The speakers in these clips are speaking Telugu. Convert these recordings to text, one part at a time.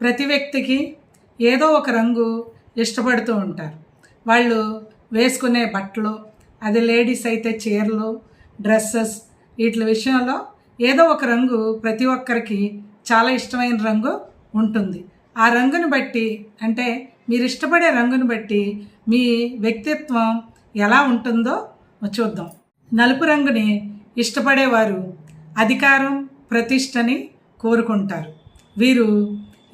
ప్రతి వ్యక్తికి ఏదో ఒక రంగు ఇష్టపడుతూ ఉంటారు. వాళ్ళు వేసుకునే బట్టలు అది లేడీస్ అయితే చీరలు డ్రెస్సెస్ వీటి విషయంలో ఏదో ఒక రంగు ప్రతి ఒక్కరికి చాలా ఇష్టమైన రంగు ఉంటుంది. ఆ రంగును బట్టి అంటే మీరు ఇష్టపడే రంగును బట్టి మీ వ్యక్తిత్వం ఎలా ఉంటుందో చూద్దాం. నలుపు రంగుని ఇష్టపడేవారు అధికారం ప్రతిష్టని కోరుకుంటారు. వీరు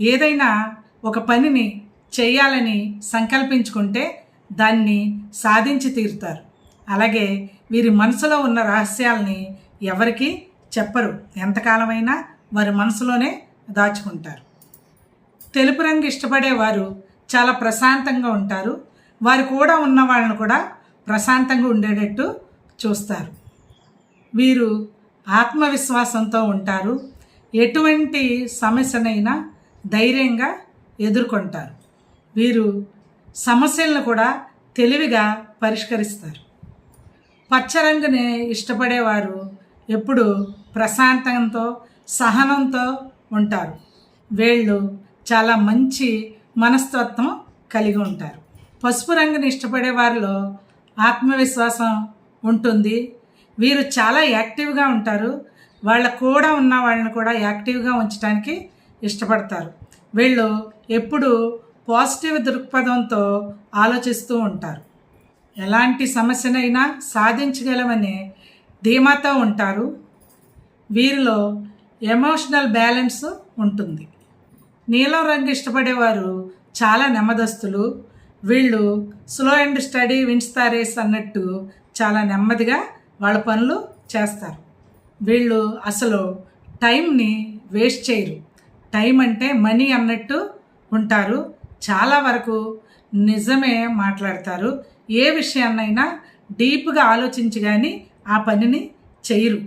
ఏదైనా ఒక పనిని చేయాలని సంకల్పించుకుంటే దాన్ని సాధించి తీరుతారు. అలాగే వీరి మనసులో ఉన్న రహస్యాల్ని ఎవరికి చెప్పరు. ఎంతకాలమైనా వారి మనసులోనే దాచుకుంటారు. తెలుపు రంగు ఇష్టపడేవారు చాలా ప్రశాంతంగా ఉంటారు. వారు కూడా ఉన్న వాళ్ళని కూడా ప్రశాంతంగా ఉండేటట్టు చూస్తారు. వీరు ఆత్మవిశ్వాసంతో ఉంటారు. ఎటువంటి సమస్యనైనా ధైర్యంగా ఎదుర్కొంటారు. వీరు సమస్యలను కూడా తెలివిగా పరిష్కరిస్తారు. పచ్చరంగుని ఇష్టపడేవారు ఎప్పుడు ప్రశాంతంతో సహనంతో ఉంటారు. వీళ్ళు చాలా మంచి మనస్తత్వం కలిగి ఉంటారు. పసుపు రంగుని ఇష్టపడే వారిలో ఆత్మవిశ్వాసం ఉంటుంది. వీరు చాలా యాక్టివ్గా ఉంటారు. వాళ్ళ కూడా ఉన్న వాళ్ళని కూడా యాక్టివ్గా ఉంచడానికి ఇష్టపడతారు. వీళ్ళు ఎప్పుడు పాజిటివ్ దృక్పథంతో ఆలోచిస్తూ ఉంటారు. ఎలాంటి సమస్యనైనా సాధించగలమనే ధీమాతో ఉంటారు. వీరిలో ఎమోషనల్ బ్యాలెన్స్ ఉంటుంది. నీలం రంగు ఇష్టపడేవారు చాలా నెమ్మదస్తులు. వీళ్ళు slow and steady wins race అన్నట్టు చాలా నెమ్మదిగా వాళ్ళ పనులు చేస్తారు. వీళ్ళు అసలు టైంని వేస్ట్ చేయరు. టైం అంటే మనీ అన్నట్టు ఉంటారు. చాలా వరకు నిజమే మాట్లాడతారు. ఏ విషయాన్నైనా డీప్గా ఆలోచించి కానీ ఆ పనిని చేయరు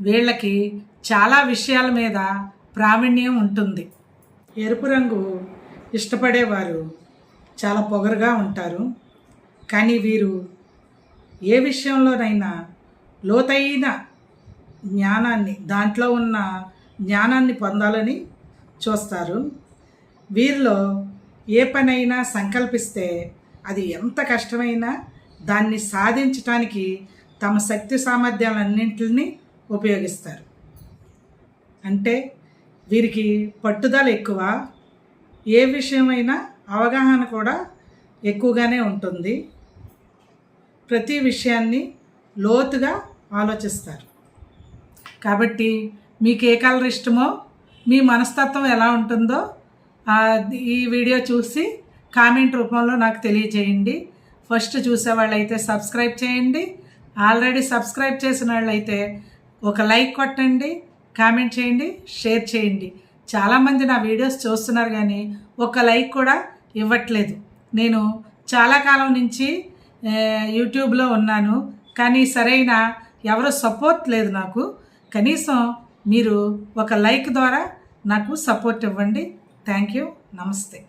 వీళ్ళకి చాలా విషయాల మీద ప్రావీణ్యం ఉంటుంది. ఎరుపు రంగు ఇష్టపడేవారు చాలా పొగరుగా ఉంటారు. కానీ వీరు ఏ విషయంలోనైనా లోతైన జ్ఞానాన్ని దాంట్లో ఉన్న జ్ఞానాన్ని పొందాలని చూస్తారు. వీరిలో ఏ పనైనా సంకల్పిస్తే అది ఎంత కష్టమైనా దాన్ని సాధించటానికి తమ శక్తి సామర్థ్యాలన్నింటిని ఉపయోగిస్తారు. అంటే వీరికి పట్టుదల ఎక్కువ ఏ విషయమైనా అవగాహన కూడా ఎక్కువగానే ఉంటుంది. ప్రతి విషయాన్ని లోతుగా ఆలోచిస్తారు. కాబట్టి మీకు ఏ కలర్ ఇష్టమో మీ మనస్తత్వం ఎలా ఉంటుందో ఈ వీడియో చూసి కామెంట్ రూపంలో నాకు తెలియజేయండి. ఫస్ట్ చూసేవాళ్ళైతే సబ్స్క్రైబ్ చేయండి. ఆల్రెడీ సబ్స్క్రైబ్ చేసిన వాళ్ళైతే ఒక లైక్ కొట్టండి కామెంట్ చేయండి షేర్ చేయండి. చాలామంది నా వీడియోస్ చూస్తున్నారు కానీ ఒక లైక్ కూడా ఇవ్వట్లేదు. నేను చాలా కాలం నుంచి యూట్యూబ్లో ఉన్నాను. కానీ సరైన ఎవరు సపోర్ట్ లేదు నాకు. కనీసం మీరు ఒక లైక్ ద్వారా నాకు సపోర్ట్ ఇవ్వండి. Thank you. నమస్తే.